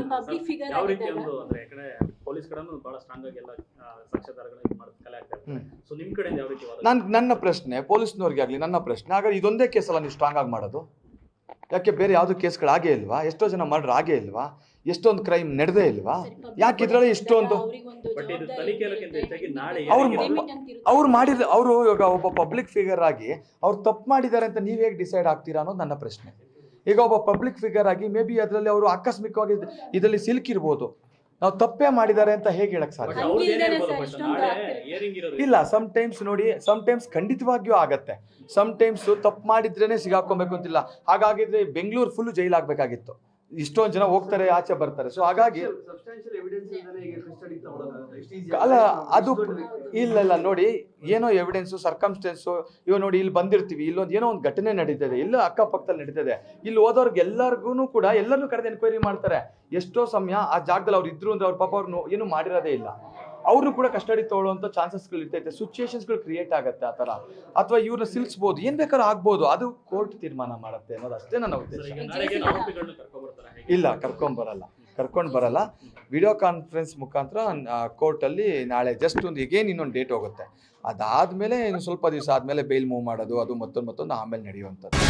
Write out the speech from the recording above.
ಒಂದ್ public figure ಯಾವ ರೀತಿ ಒಂದು ಅಂದ್ರೆ ಈ ಕಡೆ ಪೊಲೀಸ್ ಕಡೆನೂ ಬಹಳ ಸ್ಟ್ರಾಂಗ್ ಆಗಿ ಎಲ್ಲ ಸಾಕ್ಷ್ಯಾಧಾರಗಳನ್ನ ಇದು ಮಾಡೋದು ಕಲೆ ಆಗ್ತಾ ಇರ್ತಾರೆ ಹ್ಮ್. ಸೊ ನಿಮ್ ಕಡೆಯಿಂದ ಯಾವ ರೀತಿ ವಾದ ನನ್ ನನ್ನ ಪ್ರಶ್ನೆ ಪೊಲೀಸ್ನವ್ರಿಗೆ ಆಗಲಿ ನನ್ನ ಪ್ರಶ್ನೆ ಹಾಗಾದ್ರೆ ಇದೊಂದೇ ಕೇಸಲ್ಲ ನೀವು ಸ್ಟ್ರಾಂಗ್ ಆಗಿ ಮಾಡೋದು? ಯಾಕೆ ಬೇರೆ ಯಾವುದು ಕೇಸ್ಗಳು ಆಗೇ ಇಲ್ವಾ? ಎಷ್ಟೋ ಜನ ಮರ್ಡರ್ ಆಗೇ ಇಲ್ವಾ? ಎಷ್ಟೊಂದು ಕ್ರೈಮ್ ನಡೆದೇ ಇಲ್ವಾ? ಯಾಕೆ ಇದ್ರಲ್ಲಿ ಇಷ್ಟೊಂದು? ಬಟ್ ಇದು ಜವಾಬ್ದಾರಿ ತನಿಖೆಯಲ್ಲಕ್ಕಿಂತ ಇರುತ್ತೆ. ಹೆಚ್ಚಾಗಿ ನಾಳೆ ಅವ್ರು ಮಾಡಿದ್ರೆ ಮ-. ಅವ್ರು ಮಾಡಿದ ಅವರು ಇವಾಗ ಒಬ್ಬ ಪಬ್ಲಿಕ್ ಫಿಗರ್ ಆಗಿ ಅವ್ರು ತಪ್ಪು ಮಾಡಿದ್ದಾರೆ ಅಂತ ನೀವು ಹೇಗೆ ಡಿಸೈಡ್ ಆಗ್ತೀರಾ ಅನ್ನೋದು ನನ್ನ ಪ್ರಶ್ನೆ. ಈಗ ಒಬ್ಬ ಪಬ್ಲಿಕ್ ಫಿಗರ್ ಆಗಿ ಮೇ ಬಿ ಅದರಲ್ಲಿ ಅವರು ಆಕಸ್ಮಿಕವಾಗಿ ಇದರಲ್ಲಿ ಸಿಲುಕಿರ್ಬೋದು. ನಾವು ತಪ್ಪೇ ಮಾಡಿದ್ದಾರೆ ಅಂತ ಹೇಗೆ ಹೇಳಕ್ ಸಾಧ್ಯ? ಇಲ್ಲ ಸಮ್ ಟೈಮ್ಸ್ ನೋಡಿ ಸಮ್ ಟೈಮ್ಸ್ ಖಂಡಿತವಾಗಿಯೂ ಆಗತ್ತೆ. ಸಮ್ ಟೈಮ್ಸ್ ತಪ್ಪು ಮಾಡಿದ್ರೇನೆ ಸಿಗಾಕೊಬೇಕು ಅಂತಿಲ್ಲ. ಹಾಗಾಗಿದ್ರೆ ಬೆಂಗಳೂರು ಫುಲ್ ಜೈಲಾಗಬೇಕಾಗಿತ್ತು. ಇಷ್ಟೊಂದು ಜನ ಹೋಗ್ತಾರೆ ಆಚೆ ಬರ್ತಾರೆ. ಸೊ ಹಾಗಾಗಿ ಸಬ್ಸ್ಟಾನ್ಷಿಯಲ್ ಎವಿಡೆನ್ಸ್ ಇಲ್ದೇ ಈಗ ಕಸ್ಟಡಿ ತಗೊಳ್ಳೋದು ಎಷ್ಟು ಅಲ್ಲ ಅದು ಇಲ್ಲ ಇಲ್ಲ ನೋಡಿ ಏನೋ ಎವಿಡೆನ್ಸು ಸರ್ಕಮ್ಸ್ಟೆನ್ಸು ಇವಾಗ ನೋಡಿ ಇಲ್ಲಿ ಬಂದಿರ್ತೀವಿ ಇಲ್ಲೊಂದು ಏನೋ ಒಂದು ಘಟನೆ ನಡೀತದೆ ಇಲ್ಲ ಅಕ್ಕಪಕ್ಕದಲ್ಲಿ ನಡೀತದೆ. ಇಲ್ಲಿ ಹೋದವ್ರಿಗೆ ಎಲ್ಲರಿಗೂ ಕೂಡ ಎಲ್ಲರನ್ನೂ ಕರೆದು ಎನ್ಕ್ವೈರಿ ಮಾಡ್ತಾರೆ. ಎಷ್ಟೋ ಸಮಯ ಆ ಜಾಗದಲ್ಲಿ ಅವ್ರು ಇದ್ರು ಅಂದ್ರೆ ಅವ್ರ ಪಾಪ ಅವ್ರು ಏನು ಮಾಡಿರೋದೇ ಇಲ್ಲ. ಅವರು ಕೂಡ ಕಸ್ಟಡಿ ತಗೊಳ್ಳುವಂಥ ಚಾನ್ಸಸ್ಗಳು ಇರ್ತೈತೆ ಸಿಚುಯೇಷನ್ಸ್ಗಳು ಕ್ರಿಯೇಟ್ ಆಗುತ್ತೆ ಆ ಥರ. ಅಥವಾ ಇವ್ರನ್ನ ಸಿಲ್ಸ್ಬೋದು ಏನು ಬೇಕಾದ್ರೂ ಆಗ್ಬೋದು. ಅದು ಕೋರ್ಟ್ ತೀರ್ಮಾನ ಮಾಡುತ್ತೆ ಅನ್ನೋದು ಅಷ್ಟೇ ನನ್ನ ಉದ್ದೇಶ. ಈಗ ನಾಳೆಗೆ ಬರಲ್ಲ. ಇಲ್ಲ ಕರ್ಕೊಂಡು ಬರಲ್ಲ. ವಿಡಿಯೋ ಕಾನ್ಫರೆನ್ಸ್ ಮುಖಾಂತರ ಕೋರ್ಟಲ್ಲಿ ನಾಳೆ ಜಸ್ಟ್ ಒಂದು ಈಗೇನು ಇನ್ನೊಂದು ಡೇಟ್ ಹೋಗುತ್ತೆ. ಅದಾದಮೇಲೆ ಇನ್ನು ಸ್ವಲ್ಪ ದಿವಸ ಆದಮೇಲೆ ಬೇಲ್ ಮೂವ್ ಮಾಡೋದು, ಅದು ಮತ್ತೊಂದು ಮತ್ತೊಂದು ಆಮೇಲೆ ನಡೆಯುವಂಥದ್ದು.